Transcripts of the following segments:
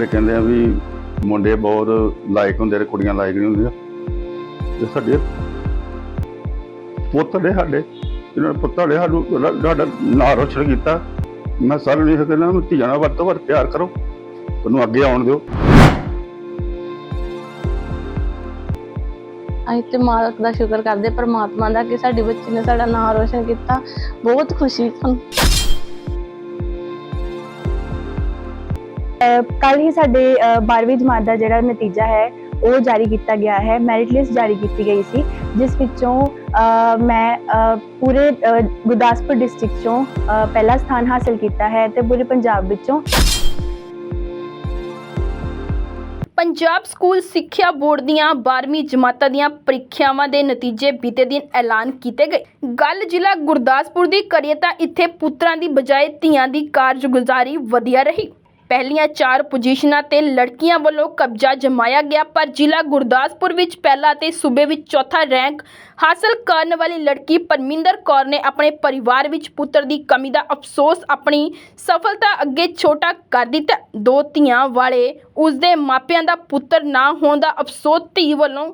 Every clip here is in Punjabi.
ਤੇ ਕਹਿੰਦੇ ਆ ਵੀ ਮੁੰਡੇ ਬਹੁਤ ਲਾਇਕ ਹੁੰਦੇ ਨੇ ਕੁੜੀਆਂ ਲਾਇਕ ਨਹੀਂ ਹੁੰਦੀਆਂ। ਤੇ ਸਾਡੇ ਪੁੱਤ ਨੇ ਸਾਡੇ, ਇਹਨਾਂ ਪੁੱਤਾਂ ਨੇ ਸਾਨੂੰ ਸਾਡਾ ਨਾਂ ਰੋਸ਼ਨ ਕੀਤਾ। ਮੈਂ ਸਾਰਿਆਂ ਨੂੰ ਇਹ ਕਹਿੰਦਾ ਵੀ ਧੀਆਂ ਨਾਲ ਵੱਧ ਤੋਂ ਵੱਧ ਪਿਆਰ ਕਰੋ ਤੁਹਾਨੂੰ ਅੱਗੇ ਆਉਣ ਦਿਓ। ਅਸੀਂ ਤੇ ਮਾਲਕ ਦਾ ਸ਼ੁਕਰ ਕਰਦੇ, ਪਰਮਾਤਮਾ ਦਾ ਕਿ ਸਾਡੀ ਬੱਚੀ ਨੇ ਸਾਡਾ ਨਾਂ ਰੋਸ਼ਨ ਕੀਤਾ। ਬਹੁਤ ਖੁਸ਼ੀ ਸਾਨੂੰ। ਕੱਲ ਹੀ ਸਾਡੇ 12ਵੀਂ ਜਮਾਤ ਦਾ ਜਿਹੜਾ ਨਤੀਜਾ ਹੈ, ਉਹ ਜਾਰੀ ਕੀਤਾ ਗਿਆ ਹੈ ਮੈਰਿਟ ਲਿਸਟ ਜਾਰੀ ਕੀਤੀ ਗਈ ਸੀ, ਜਿਸ ਵਿੱਚੋਂ ਮੈਂ ਪੂਰੇ ਗੁਰਦਾਸਪੁਰ ਡਿਸਟ੍ਰਿਕਟ ਚੋਂ ਪਹਿਲਾ ਸਥਾਨ ਹਾਸਲ ਕੀਤਾ ਹੈ ਤੇ ਪੂਰੇ ਪੰਜਾਬ ਵਿੱਚੋਂ। ਪੰਜਾਬ ਸਕੂਲ ਸਿੱਖਿਆ ਬੋਰਡ ਦੀਆਂ 12ਵੀਂ ਜਮਾਤਾਂ ਦੀਆਂ ਪ੍ਰੀਖਿਆਵਾਂ ਦੇ ਨਤੀਜੇ ਬੀਤੇ ਦਿਨ ਐਲਾਨ ਕੀਤੇ ਗਏ। ਗੱਲ ਜ਼ਿਲ੍ਹਾ ਗੁਰਦਾਸਪੁਰ ਦੀ ਕਰੀਏ ਤਾਂ ਇੱਥੇ ਪੁੱਤਰਾਂ ਦੀ ਬਜਾਏ ਧੀਆਂ ਦੀ ਕਾਰਜਗੁਜ਼ਾਰੀ ਵਧੀਆ ਰਹੀ। ਪਹਿਲੀਆਂ ਚਾਰ ਪੋਜੀਸ਼ਨਾਂ ਤੇ ਲੜਕੀਆਂ ਵੱਲੋਂ ਕਬਜ਼ਾ ਜਮਾਇਆ ਗਿਆ, ਪਰ ਜ਼ਿਲ੍ਹਾ ਗੁਰਦਾਸਪੁਰ ਵਿੱਚ ਪਹਿਲਾ ਤੇ ਸੂਬੇ ਵਿੱਚ ਚੌਥਾ ਰੈਂਕ ਹਾਸਲ ਕਰਨ ਵਾਲੀ ਲੜਕੀ ਪਰਮਿੰਦਰ ਕੌਰ ਨੇ ਆਪਣੇ ਪਰਿਵਾਰ ਵਿੱਚ ਪੁੱਤਰ ਦੀ ਕਮੀ ਦਾ ਅਫਸੋਸ ਆਪਣੀ ਸਫਲਤਾ ਅੱਗੇ ਛੋਟਾ ਕਰ ਦਿੱਤਾ। ਦੋ ਧੀਆਂ ਵਾਲੇ ਉਸਦੇ ਮਾਪਿਆਂ ਦਾ ਪੁੱਤਰ ਨਾ ਹੋਣ ਦਾ ਅਫਸੋਸ ਧੀ ਵੱਲੋਂ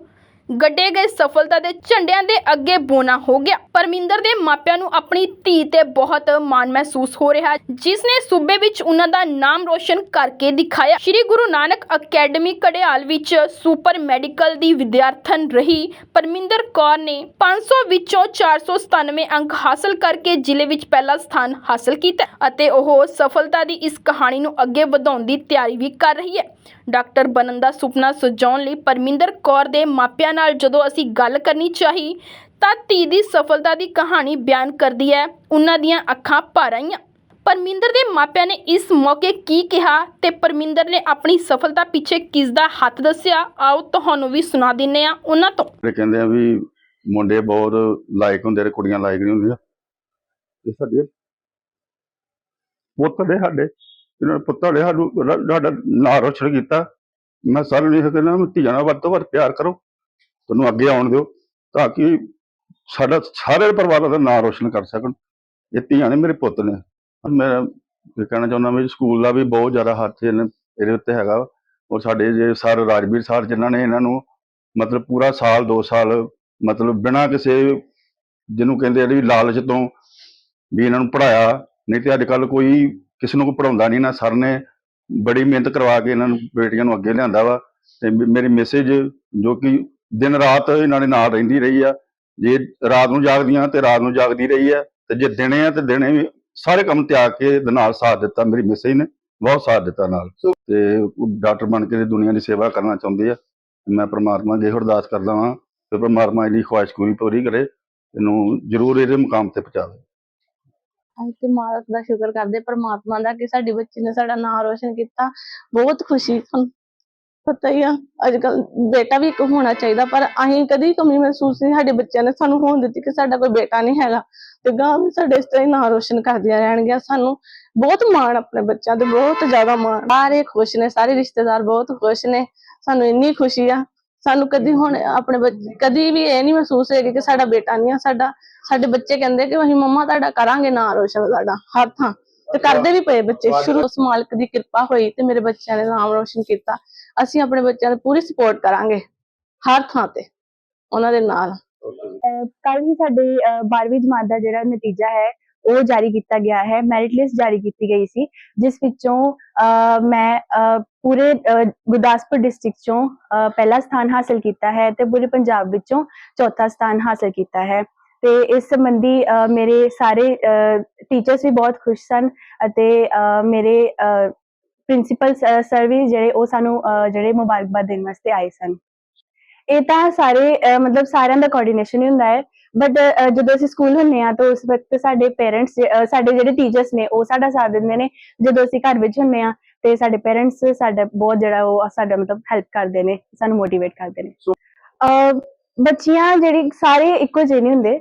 ਗੱਡੇ ਗਏ ਸਫਲਤਾ ਦੇ ਝੰਡਿਆਂ ਦੇ ਅੱਗੇ ਬੋਨਾ ਹੋ ਗਿਆ। ਪਰਮਿੰਦਰ ਦੇ ਮਾਪਿਆਂ ਨੂੰ ਆਪਣੀ ਧੀ ਤੇ ਬਹੁਤ ਮਾਣ ਮਹਿਸੂਸ ਹੋ ਰਿਹਾ ਹੈ, ਜਿਸ ਨੇ ਸੂਬੇ ਵਿੱਚ ਉਹਨਾਂ ਦਾ ਨਾਮ ਰੋਸ਼ਨ ਕਰਕੇ ਦਿਖਾਇਆ। ਸ਼੍ਰੀ ਗੁਰੂ ਨਾਨਕ ਅਕੈਡਮੀ ਕੜਿਆਲ ਵਿੱਚ ਸੁਪਰ ਮੈਡੀਕਲ ਦੀ ਵਿਦਿਆਰਥਣ ਰਹੀ ਪਰਮਿੰਦਰ ਕੌਰ ਨੇ 500 ਵਿੱਚੋਂ 497 ਅੰਕ ਹਾਸਲ ਕਰਕੇ ਜ਼ਿਲ੍ਹੇ ਵਿੱਚ ਪਹਿਲਾ ਸਥਾਨ ਹਾਸਲ ਕੀਤਾ ਅਤੇ ਉਹ ਸਫਲਤਾ ਦੀ ਇਸ ਕਹਾਣੀ ਨੂੰ ਅੱਗੇ ਵਧਾਉਣ ਦੀ ਤਿਆਰੀ ਵੀ ਕਰ ਰਹੀ ਹੈ। ਡਾਕਟਰ ਬਣਨ ਦਾ ਸੁਪਨਾ ਸਜਾਉਣ ਲਈ ਪਰਮਿੰਦਰ ਕੌਰ ਦੇ ਮਾਪਿਆਂ ਨਾਲ ਜਦੋਂ ਅਸੀਂ ਗੱਲ ਕਰਨੀ ਚਾਹੀ, ਤਾਂ ਧੀ ਦੀ ਸਫਲਤਾ ਦੀ ਕਹਾਣੀ ਬਿਆਨ ਕਰਦੀ ਹੈ, ਉਹਨਾਂ ਦੀਆਂ ਅੱਖਾਂ ਭਰ ਆਈਆਂ। ਪਰਮਿੰਦਰ ਦੇ ਮਾਪਿਆਂ ਨੇ ਇਸ ਮੌਕੇ ਕੀ ਕਿਹਾ ਤੇ ਪਰਮਿੰਦਰ ਨੇ ਆਪਣੀ ਸਫਲਤਾ ਪਿੱਛੇ ਕਿਸ ਦਾ ਹੱਥ ਦੱਸਿਆ? ਆਓ ਤੁਹਾਨੂੰ ਵੀ ਸੁਣਾ ਦਿੰਨੇ ਆ ਉਹਨਾਂ ਤੋਂ। ਤੇ ਕਹਿੰਦੇ ਆ ਵੀ ਮੁੰਡੇ ਬਹੁਤ ਲਾਇਕ ਹੁੰਦੇ ਨੇ ਕੁੜੀਆਂ ਲਾਇਕ ਨਹੀਂ ਹੁੰਦੀਆਂ। ਤੇ ਸਾਡੇ ਪੁੱਤ ਨੇ ਸਾਡੇ। ਇਹਨਾਂ ਪੁੱਤਾਂ ਨੇ ਸਾਨੂੰ ਸਾਡਾ ਨਾਂ ਰੋਸ਼ਨ ਕੀਤਾ। ਮੈਂ ਸਾਰਿਆਂ ਨੂੰ ਇਹ ਕਹਿੰਦਾ ਵੀ ਧੀਆਂ ਨਾਲ ਵੱਧ ਤੋਂ ਵੱਧ ਪਿਆਰ ਕਰੋ। ਤੁਹਾਨੂੰ ਅੱਗੇ ਆਉਣ ਦਿਓ ਤਾਂ ਕਿ ਸਾਡਾ ਸਾਰੇ ਪਰਿਵਾਰਾਂ ਦਾ ਨਾਂ ਰੋਸ਼ਨ ਕਰ ਸਕਣ। ਇਹ ਧੀਆਂ ਨੇ ਮੇਰੇ ਪੁੱਤ ਨੇ। ਮੈਂ ਇਹ ਕਹਿਣਾ ਚਾਹੁੰਦਾ ਵੀ ਸਕੂਲ ਦਾ ਵੀ ਬਹੁਤ ਜ਼ਿਆਦਾ ਹੱਥ ਇਹਨੇ ਇਹਦੇ ਉੱਤੇ ਹੈਗਾ ਔਰ ਸਾਡੇ ਜੇ ਸਰ ਰਾਜਵੀਰ ਸਰ ਜਿਨ੍ਹਾਂ ਨੇ ਇਹਨਾਂ ਨੂੰ ਮਤਲਬ ਪੂਰਾ ਸਾਲ 2 ਸਾਲ ਮਤਲਬ ਬਿਨਾਂ ਕਿਸੇ ਜਿਹਨੂੰ ਕਹਿੰਦੇ ਆ ਵੀ ਲਾਲਚ ਤੋਂ ਵੀ ਇਹਨਾਂ ਨੂੰ ਪੜਾਇਆ ਨਹੀਂ ਤੇ ਅੱਜ ਕੱਲ ਕੋਈ ਕਿਸੇ ਨੂੰ ਕੋਈ ਪੜਾਉਂਦਾ ਨਹੀਂ, ਨਾ ਸਰ ਨੇ ਬੜੀ ਮਿਹਨਤ ਕਰਵਾ ਕੇ ਇਹਨਾਂ ਨੂੰ ਬੇਟੀਆਂ ਨੂੰ ਅੱਗੇ ਲਿਆਂਦਾ ਵਾ। ਤੇ ਮੇਰੀ ਮੈਸੇਜ ਜੋ ਕਿ ਦਿਨ ਰਾਤ ਇਹਨਾਂ ਦੇ ਨਾਲ ਰਹਿੰਦੀ ਰਹੀ ਆ। ਜੇ ਰਾਤ ਨੂੰ ਜਾਗਦੀਆਂ ਤੇ ਰਾਤ ਨੂੰ ਜਾਗਦੀ ਰਹੀ ਆ। ਤੇ ਜੇ ਦਿਨੇ ਆ ਤੇ ਦਿਨੇ ਵੀ ਸਾਰੇ ਕੰਮ ਤਿਆਗ ਕੇ ਨਾਲ ਸਾਥ ਦਿੱਤਾ, ਮੇਰੀ ਮੈਸੇਜ ਨੇ ਬਹੁਤ ਸਾਥ ਦਿੱਤਾ ਨਾਲ। ਤੇ ਡਾਕਟਰ ਬਣ ਕੇ ਦੁਨੀਆ ਦੀ ਸੇਵਾ ਕਰਨਾ ਚਾਹੁੰਦੇ ਆ। ਮੈਂ ਪ੍ਰਮਾਤਮਾ ਅੱਗੇ ਅਰਦਾਸ ਕਰਦਾ ਹਾਂ ਕਿ ਪ੍ਰਮਾਤਮਾ ਇਹਦੀ ਖੁਆਇਸ਼ ਪੂਰੀ ਪੂਰੀ ਕਰੇ, ਇਹਨੂੰ ਜ਼ਰੂਰ ਇਹਦੇ ਮੁਕਾਮ ਤੇ ਪਹੁੰਚਾਵੇ। ਅਸੀਂ ਤੇ ਮਾਲਕ ਦਾ ਸ਼ੁਕਰ ਕਰਦੇ ਪਰਮਾਤਮਾ ਦਾ ਕਿ ਸਾਡੀ ਬੱਚੀ ਨੇ ਸਾਡਾ ਨਾਮ ਰੋਸ਼ਨ ਕੀਤਾ। ਬਹੁਤ ਖੁਸ਼ੀ ਸਾਨੂੰ ਪਤਾ ਹੀ ਆ ਅੱਜ ਕੱਲ ਬੇਟਾ ਵੀ ਇੱਕ ਹੋਣਾ ਚਾਹੀਦਾ, ਪਰ ਅਸੀਂ ਕਦੀ ਕਮੀ ਮਹਿਸੂਸ ਨਹੀਂ, ਸਾਡੇ ਬੱਚਿਆਂ ਨੇ ਸਾਨੂੰ ਹੋਣ ਦਿੱਤੀ ਕਿ ਸਾਡਾ ਕੋਈ ਬੇਟਾ ਨਹੀਂ ਹੈਗਾ। ਤੇ ਗਾਂ ਵੀ ਸਾਡੇ ਇਸ ਤਰ੍ਹਾਂ ਹੀ ਨਾਮ ਰੋਸ਼ਨ ਕਰਦੀਆਂ ਰਹਿਣਗੀਆਂ। ਸਾਨੂੰ ਬਹੁਤ ਮਾਣ ਆਪਣੇ ਬੱਚਿਆਂ ਤੇ, ਬਹੁਤ ਜ਼ਿਆਦਾ ਮਾਣ। ਸਾਰੇ ਖੁਸ਼ ਨੇ, ਸਾਰੇ ਰਿਸ਼ਤੇਦਾਰ ਬਹੁਤ ਖੁਸ਼ ਨੇ। ਸਾਨੂੰ ਇੰਨੀ ਖੁਸ਼ੀ ਆ। ਸਾਨੂੰ ਕਦੀ ਹੁਣ ਆਪਣੇ ਬੱਚੇ ਕਦੀ ਵੀ ਇਹ ਨਹੀਂ ਮਹਿਸੂਸ ਹੋਏਗਾ ਕਿ ਸਾਡਾ ਬੇਟਾ ਨਹੀਂ ਆ ਸਾਡਾ ਸਾਡੇ ਬੱਚੇ ਕਹਿੰਦੇ ਕਿ ਅਸੀਂ ਮੰਮਾ ਤੁਹਾਡਾ ਕਰਾਂਗੇ ਨਾਂ ਰੋਸ਼ਨ ਸਾਡਾ ਹਰ ਥਾਂ। ਤੇ ਕਰਦੇ ਵੀ ਪਏ ਬੱਚੇ ਸ਼ੁਰੂ ਉਸ ਮਾਲਕ ਦੀ ਕਿਰਪਾ ਹੋਈ ਤੇ ਮੇਰੇ ਬੱਚਿਆਂ ਨੇ ਨਾਮ ਰੋਸ਼ਨ ਕੀਤਾ। ਅਸੀਂ ਆਪਣੇ ਬੱਚਿਆਂ ਦੀ ਪੂਰੀ ਸਪੋਰਟ ਕਰਾਂਗੇ ਹਰ ਥਾਂ ਤੇ ਉਹਨਾਂ ਦੇ ਨਾਲ। ਕੱਲ ਹੀ ਸਾਡੇ 12ਵੀਂ ਜਮਾਤ ਦਾ ਜਿਹੜਾ ਨਤੀਜਾ ਹੈ ਉਹ ਜਾਰੀ ਕੀਤਾ ਗਿਆ ਹੈ ਮੈਰਿਟ ਲਿਸਟ ਜਾਰੀ ਕੀਤੀ ਗਈ ਸੀ, ਜਿਸ ਵਿੱਚੋਂ ਮੈਂ ਪੂਰੇ ਗੁਰਦਾਸਪੁਰ ਡਿਸਟ੍ਰਿਕਟ ਚੋਂ ਪਹਿਲਾ ਸਥਾਨ ਹਾਸਲ ਕੀਤਾ ਹੈ ਤੇ ਪੂਰੇ ਪੰਜਾਬ ਵਿੱਚੋਂ ਚੌਥਾ ਸਥਾਨ ਹਾਸਲ ਕੀਤਾ ਹੈ। ਤੇ ਇਸ ਸੰਬੰਧੀ ਮੇਰੇ ਸਾਰੇ ਟੀਚਰਸ ਵੀ ਬਹੁਤ ਖੁਸ਼ ਸਨ ਅਤੇ ਮੇਰੇ ਪ੍ਰਿੰਸੀਪਲ ਸਰ ਵੀ ਜਿਹੜੇ ਉਹ ਸਾਨੂੰ ਜਿਹੜੇ ਮੁਬਾਰਕਬਾਦ ਦੇਣ ਵਾਸਤੇ ਆਏ ਸਨ। ਇਹ ਤਾਂ ਸਾਰੇ ਮਤਲਬ ਸਾਰਿਆਂ ਦਾ ਕੋਆਰਡੀਨੇਸ਼ਨ ਹੀ ਹੁੰਦਾ ਹੈ। ਬਟ ਜਦੋਂ ਅਸੀਂ ਸਕੂਲ ਹੁੰਨੇ ਆ ਤਾਂ ਉਸ ਵਕਤ ਸਾਡੇ ਪੇਰੈਂਟਸ ਸਾਡੇ ਜਿਹੜੇ ਟੀਚਰਸ ਨੇ ਉਹ ਸਾਡਾ ਸਾਥ ਦਿੰਦੇ ਨੇ। ਜਦੋਂ ਅਸੀਂ ਘਰ ਵਿੱਚ ਹੁੰਨੇ ਆ ਤੇ ਸਾਡੇ ਪੇਰੈਂਟਸ ਸਾਡਾ ਬਹੁਤ ਜਿਹੜਾ ਉਹ ਸਾਡਾ ਮਤਲਬ ਹੈਲਪ ਕਰਦੇ ਨੇ ਸਾਨੂੰ ਮੋਟੀਵੇਟ ਕਰਦੇ ਨੇ। ਬੱਚੀਆਂ ਜਿਹੜੀ ਸਾਰੇ ਇੱਕੋ ਜਿਹੇ ਨਹੀਂ ਹੁੰਦੇ।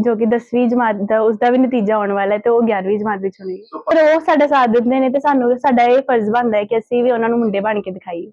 ਜੋ ਕਿ 10ਵੀਂ ਜਮਾਤ ਦਾ ਉਸਦਾ ਵੀ ਨਤੀਜਾ ਆਉਣ ਵਾਲਾ ਹੈ ਤੇ ਉਹ 11ਵੀਂ ਜਮਾਤ ਵਿੱਚ ਹੋਣੀ ਹੈ ਪਰ ਉਹ ਸਾਡਾ ਸਾਥ ਦਿੰਦੇ ਨੇ ਤੇ ਸਾਨੂੰ ਸਾਡਾ ਇਹ ਫਰਜ਼ ਬਣਦਾ ਹੈ ਕਿ ਅਸੀਂ ਵੀ ਉਹਨਾਂ ਨੂੰ ਮੁੰਡੇ ਬਣ ਕੇ ਦਿਖਾਈਏ।